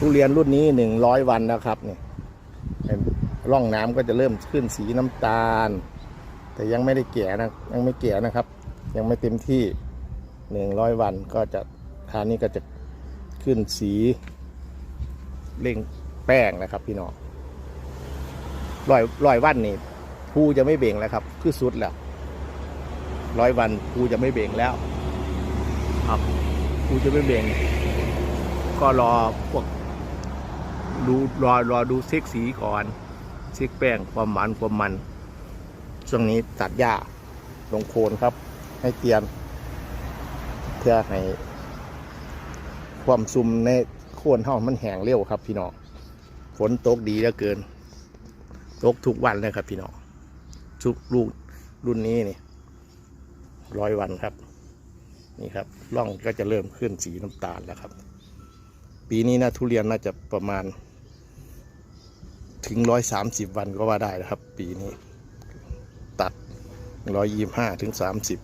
ทุเรียนรุ่นนี้หนึ่งร้อยวันนะครับเนี่ยเป็นร่องน้ำก็จะเริ่มขึ้นสีน้ำตาล แต่ยังไม่ได้แก่นะยังไม่แก่นะครับ ยังไม่เต็มที่หนึ่งร้อยวันก็จะทานนี้ก็จะขึ้นสีเร่งแป้งนะครับ พี่น้องร้อยร้อยวันนี่ภูจะไม่เบ่งแล้วครับ คือสุดแล้วร้อยวันภูจะไม่เบ่งแล้ว ครับภูจะไม่เบ่งก็รอพวก ดูรอรอดูเซ็กสีก่อนเซ็กแป้งความหวานความมัน ช่วงนี้ตัดหญ้าลงโคนครับ ให้เตรียมเพื่อให้ความซุ่มในโคนเท่ามันแห้งเร็วครับพี่น้องฝนตกดีเหลือเกิน ตกทุกวันเลยครับพี่น้องชุกลูกรุ่นนี้นี่ร้อยวันครับ นี่ครับร่องก็จะเริ่มขึ้นสีน้ำตาลแล้วครับ ปีนี้นะทุเรียนน่าจะประมาณ ถึงร้อยสามสิบวันก็ว่าได้นะครับ ปีนี้ ตัดร้อยยี่ห้าถึงสามสิบ